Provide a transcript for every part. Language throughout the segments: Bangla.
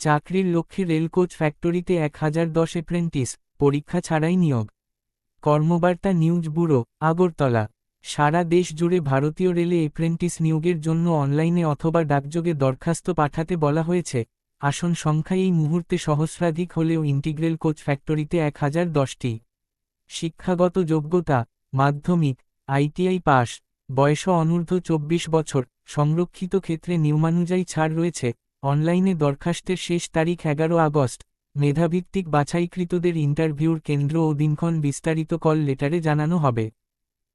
চাকরির লক্ষ্যে রেলকোচ ফ্যাক্টরিতে এক হাজার দশ এপ্রেন্টিস পরীক্ষা ছাড়াই নিয়োগ। Karmabarta news bureau, Agartala. সারা দেশ জুড়ে ভারতীয় রেলে এপ্রেন্টিস নিয়োগের জন্য অনলাইনে অথবা ডাকযোগে দরখাস্ত পাঠাতে বলা হয়েছে। আসন সংখ্যা এই মুহূর্তে সহস্রাধিক হলেও ইন্টিগ্রেল কোচ ফ্যাক্টরিতে এক হাজার দশটি। শিক্ষাগত যোগ্যতা, মাধ্যমিক, আইটিআই পাস বয়স অনূর্ধ্ব চব্বিশ বছর। সংরক্ষিত ক্ষেত্রে নিয়মানুযায়ী ছাড় রয়েছে। অনলাইনে দরখাস্তের শেষ তারিখ এগারো আগস্ট। মেধাভিত্তিক বাছাইকৃতদের ইন্টারভিউর কেন্দ্র ও দিনক্ষণ বিস্তারিত কল লেটারে জানানো হবে।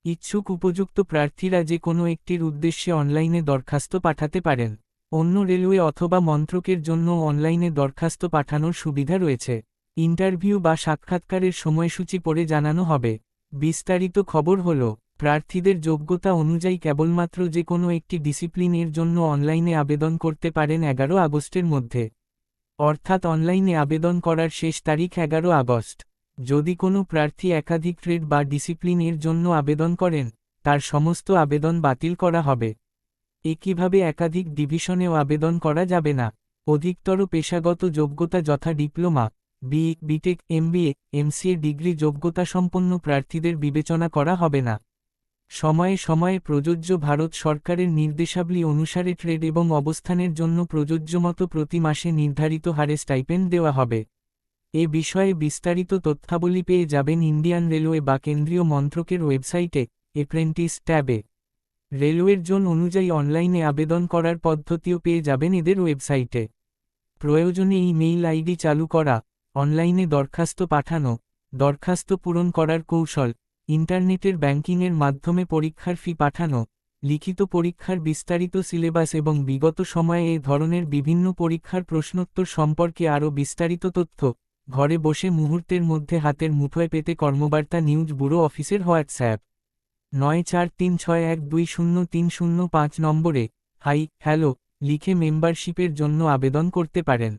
ইচ্ছুক উপযুক্ত প্রার্থীরা যে কোনো একটির উদ্দেশ্যে অনলাইনে দরখাস্ত পাঠাতে পারেন। অন্য রেলওয়ে অথবা মন্ত্রকের জন্য অনলাইনে দরখাস্ত পাঠানোর সুবিধা রয়েছে। ইন্টারভিউ বা সাক্ষাৎকারের সময়সূচি পরে জানানো হবে। বিস্তারিত খবর হল প্রার্থীদের যোগ্যতা অনুযায়ী কেবলমাত্র যে কোনো একটি ডিসিপ্লিনের জন্য অনলাইনে আবেদন করতে পারেন এগারো আগস্টের মধ্যে। অর্থাৎ অনলাইনে আবেদন করার শেষ তারিখ এগারো আগস্ট। যদি কোনো প্রার্থী একাধিক ট্রেড বা ডিসিপ্লিনের জন্য আবেদন করেন, তার সমস্ত আবেদন বাতিল করা হবে। একইভাবে একাধিক ডিভিশনেও আবেদন করা যাবে না? অধিকতর পেশাগত যোগ্যতা যথা diploma, B B Tech MBA MCA degree যোগ্যতা সম্পন্ন প্রার্থীদের বিবেচনা করা হবে না। সময়ে সময়ে প্রযোজ্য ভারত সরকারের নির্দেশাবলী অনুসারে ট্রেড এবং অবস্থানের জন্য প্রযোজ্যমতো প্রতি মাসে নির্ধারিত হারে স্টাইপেন্ড দেওয়া হবে। এ বিষয়ে বিস্তারিত তথ্যাবলী পেয়ে যাবেন ইন্ডিয়ান রেলওয়ে বা কেন্দ্রীয় মন্ত্রকের ওয়েবসাইটে এপ্রেন্টিস ট্যাবে। রেলওয়ের জোন অনুযায়ী অনলাইনে আবেদন করার পদ্ধতিও পেয়ে যাবেন এদের ওয়েবসাইটে। প্রয়োজনে ইমেইল আইডি চালু করা, অনলাইনে দরখাস্ত পাঠানো, দরখাস্ত পূরণ করার কৌশল ইন্টারনেটের ব্যাংকিংয়ের মাধ্যমে পরীক্ষার ফি পাঠানো, লিখিত পরীক্ষার বিস্তারিত সিলেবাস এবং বিগত সময়ে এ ধরনের বিভিন্ন পরীক্ষার প্রশ্নোত্তর সম্পর্কে আরও বিস্তারিত তথ্য, ঘরে বসে মুহূর্তের মধ্যে হাতের মুঠোয় পেতে কর্মবার্তা নিউজ ব্যুরো অফিসের হোয়াটসঅ্যাপ। নয় চার তিন ছয় এক দুই শূন্য তিন শূন্য পাঁচ নম্বরে, হাই, হ্যালো, লিখে মেম্বারশিপের জন্য আবেদন করতে পারেন।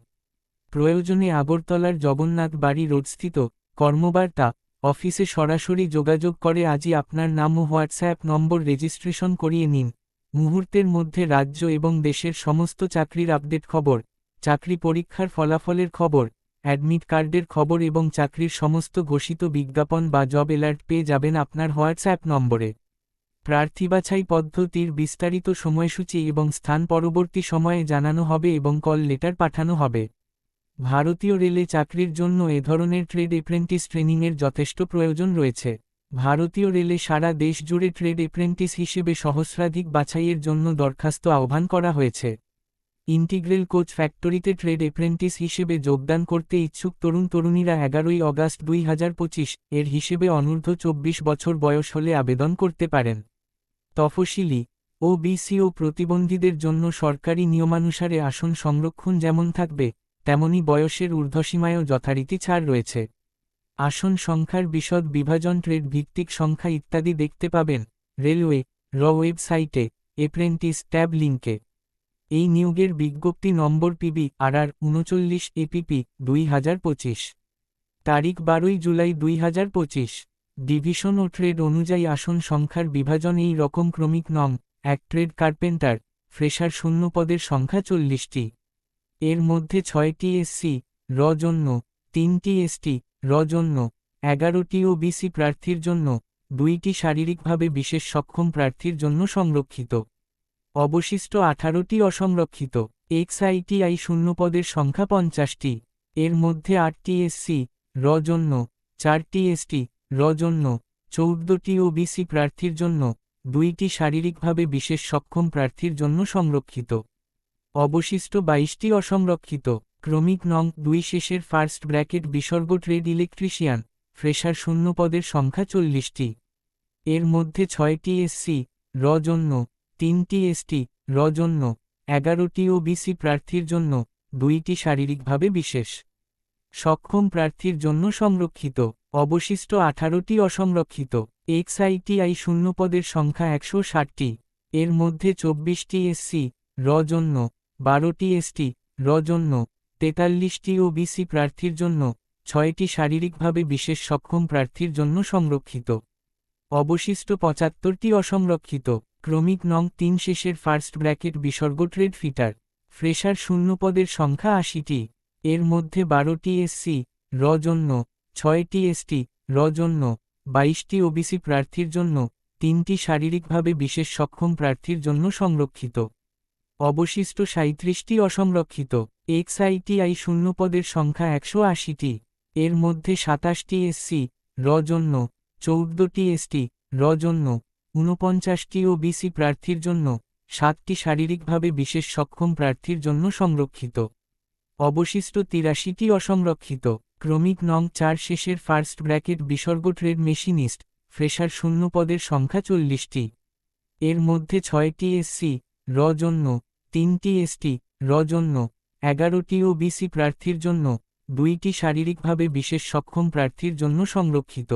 প্রয়োজনে আগরতলার জগন্নাথ বাড়ি রোডস্থিত কর্মবার্তা অফিসে সরাসরি যোগাযোগ করে আজই আপনার নাম ও হোয়াটসঅ্যাপ নম্বর রেজিস্ট্রেশন করিয়ে নিন। মুহূর্তের মধ্যে রাজ্য এবং দেশের সমস্ত চাকরির আপডেট খবর, চাকরি পরীক্ষার ফলাফলের খবর, অ্যাডমিট কার্ডের খবর এবং চাকরির সমস্ত ঘোষিত বিজ্ঞাপন বা জব অ্যালার্ট পেয়ে যাবেন আপনার হোয়াটসঅ্যাপ নম্বরে। প্রার্থী বাছাই পদ্ধতির বিস্তারিত সময়সূচি এবং স্থান পরবর্তী সময়ে জানানো হবে এবং কল লেটার পাঠানো হবে। ভারতীয় রেলে চাকরির জন্য এ ধরনের ট্রেড এপ্রেন্টিস ট্রেনিংয়ের যথেষ্ট প্রয়োজন রয়েছে। ভারতীয় রেলে সারা দেশ জুড়ে ট্রেড এপ্রেন্টিস হিসেবে সহস্রাধিক বাছাইয়ের জন্য দরখাস্ত আহ্বান করা হয়েছে। ইন্টিগ্রেল কোচ ফ্যাক্টরিতে ট্রেড এপ্রেন্টিস হিসেবে যোগদান করতে ইচ্ছুক তরুণ তরুণীরা এগারোই অগাস্ট দুই হাজার পঁচিশ, এর হিসেবে অনূর্ধ্ব চব্বিশ বছর বয়স হলে আবেদন করতে পারেন। তফসিলি ও বিসি ও প্রতিবন্ধীদের জন্য সরকারি নিয়মানুসারে আসন সংরক্ষণ যেমন থাকবে তেমনি বয়সের ঊর্ধ্বসীমায়ও যথারীতি ছাড় রয়েছে। আসন সংখ্যার বিশদ বিভাজন ট্রেড ভিত্তিক সংখ্যা ইত্যাদি দেখতে পাবেন রেলওয়ে, র ওয়েবসাইটে এপ্রেন্টিস ট্যাব লিঙ্কে এই নিয়োগের বিজ্ঞপ্তি নম্বর পিবি আর আর উনচল্লিশ এপিপি দুই হাজার পঁচিশ। তারিখ বারোই জুলাই দুই হাজার পঁচিশ। ডিভিশন ও ট্রেড অনুযায়ী আসন সংখ্যার বিভাজন এই রকম ক্রমিক নং, এক ট্রেড কার্পেন্টার, ফ্রেশার শূন্য পদের সংখ্যা চল্লিশটি। এর মধ্যে ছয়টি এসসি র জন্য, তিনটি এসটি র জন্য এগারোটি ও বিসি প্রার্থীর জন্য, দুইটি শারীরিকভাবে বিশেষ সক্ষম প্রার্থীর জন্য সংরক্ষিত। অবশিষ্ট আঠারোটি অসংরক্ষিত এক্সআইটিআই শূন্যপদের সংখ্যা পঞ্চাশটি, এর মধ্যে আটটি এসসি র জন্য, চারটি এসটি র জন্য চৌদ্দটি ও বিসি প্রার্থীর জন্য, দুইটি শারীরিকভাবে বিশেষ সক্ষম প্রার্থীর জন্য সংরক্ষিত। অবশিষ্ট বাইশটি অসংরক্ষিত। ক্রমিক নং দুই শেষের ফার্স্ট ব্র্যাকেট বিসর্গ ট্রেড ইলেকট্রিশিয়ান, ফ্রেশার শূন্য পদের সংখ্যা চল্লিশটি। এর মধ্যে ছয়টি এসসি, র জন্য তিনটি এসটি, র জন্য এগারোটি ও বিসি প্রার্থীর জন্য দুইটি শারীরিকভাবে বিশেষ। সক্ষম প্রার্থীর জন্য সংরক্ষিত। অবশিষ্ট আঠারোটি অসংরক্ষিত। এক্সআইটিআই শূন্যপদের সংখ্যা একশো ষাটটি। এর মধ্যে চব্বিশটি এসসি, র জন্য বারোটি এসটি, র জন্য, তেতাল্লিশটি ও বিসি প্রার্থীর জন্য, ছয়টি শারীরিকভাবে বিশেষ সক্ষম প্রার্থীর জন্য সংরক্ষিত। অবশিষ্ট পঁচাত্তরটি অসংরক্ষিত, ক্রমিক নং তিন শেষের ফার্স্ট ব্র্যাকেট বিসর্গ ট্রেড ফিটার, ফ্রেশার শূন্যপদের সংখ্যা আশিটি। এর মধ্যে বারোটি এসসি, র জন্য, ছয়টি এসটি, র জন্য, বাইশটি ওবিসি প্রার্থীর জন্য, তিনটি শারীরিকভাবে বিশেষ সক্ষম প্রার্থীর জন্য সংরক্ষিত। অবশিষ্ট সাঁত্রিশটি অসংরক্ষিত। এক্সআইটিআই শূন্যপদের সংখ্যা একশো আশিটি। এর মধ্যে সাতাশটি এসসি র জন্য, চৌদ্দটি এসটি র জন্য, ঊনপঞ্চাশটি ও বিসি প্রার্থীর জন্য, সাতটি শারীরিকভাবে বিশেষ সক্ষম প্রার্থীর জন্য সংরক্ষিত। অবশিষ্ট তিরাশিটি অসংরক্ষিত। ক্রমিক নং চার শেষের ফার্স্ট ব্র্যাকেট বিসর্গ ট্রেড মেশিনিস্ট, ফ্রেশার শূন্য পদের সংখ্যা চল্লিশটি। এর মধ্যে ছয়টি এসসি র জন্য তিনটি এসটি র জন্য, এগারোটি ও বিসি প্রার্থীর জন্য, দুইটি শারীরিকভাবে বিশেষ সক্ষম প্রার্থীর জন্য সংরক্ষিত।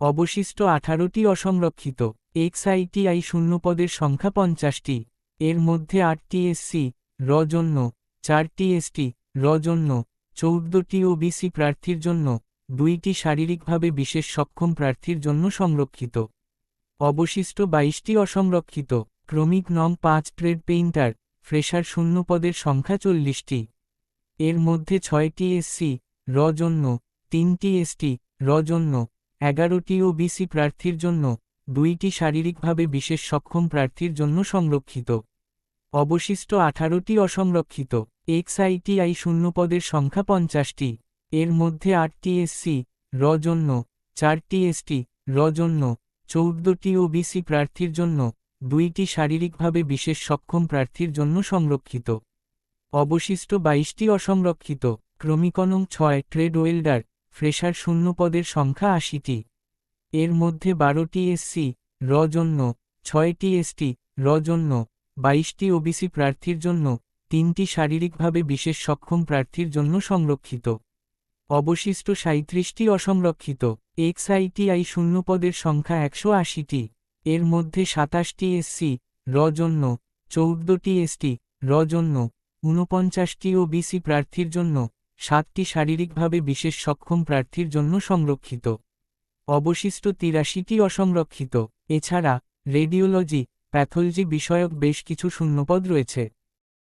অবশিষ্ট আঠারোটি অসংরক্ষিত এক্সআইটিআই শূন্যপদের সংখ্যা পঞ্চাশটি, এর মধ্যে আটটি এসসি র জন্য, চারটি এসটি র জন্য, চৌদ্দটি ও বিসি প্রার্থীর জন্য, দুইটি শারীরিকভাবে বিশেষ সক্ষম প্রার্থীর জন্য সংরক্ষিত। অবশিষ্ট বাইশটি অসংরক্ষিত, ক্রমিক নং পাঁচ ট্রেড পেইন্টার ফ্রেশার শূন্যপদের সংখ্যা চল্লিশটি। এর মধ্যে ছয়টি এসসি র জন্য, তিনটি এসটি র জন্য, এগারোটি ও বিসি প্রার্থীর জন্য, দুইটি শারীরিকভাবে বিশেষ সক্ষম প্রার্থীর জন্য সংরক্ষিত। অবশিষ্ট আঠারোটি অসংরক্ষিত। এক্সআইটিআই শূন্যপদের সংখ্যা পঞ্চাশটি। এর মধ্যে আটটি এসসি র জন্য, চারটি এসটি র জন্য, চৌদ্দটি ও বিসি প্রার্থীর জন্য দুইটি শারীরিকভাবে বিশেষ সক্ষম প্রার্থীর জন্য সংরক্ষিত। অবশিষ্ট বাইশটি অসংরক্ষিত ক্রমিকনং ছয়, ট্রেড ওয়েল্ডার, ফ্রেশার শূন্যপদের সংখ্যা আশিটি। এর মধ্যে বারোটি এসসি, র জন্য ছয়টি এসটি, র জন্য বাইশটি ওবিসি প্রার্থীর জন্য তিনটি শারীরিকভাবে বিশেষ সক্ষম প্রার্থীর জন্য সংরক্ষিত। অবশিষ্ট সাঁত্রিশটি অসংরক্ষিত এক্সআইটিআই শূন্যপদের সংখ্যা একশো আশিটি। এর মধ্যে সাতাশটি এসসি র জন্য, চৌদ্দটি এসটি র জন্য, ঊনপঞ্চাশটি ও বিসি প্রার্থীর জন্য, সাতটি শারীরিকভাবে বিশেষ সক্ষম প্রার্থীর জন্য সংরক্ষিত। অবশিষ্ট তিরাশিটি অসংরক্ষিত। এছাড়া, রেডিওলজি, প্যাথোলজি বিষয়ক বেশ কিছু শূন্যপদ রয়েছে।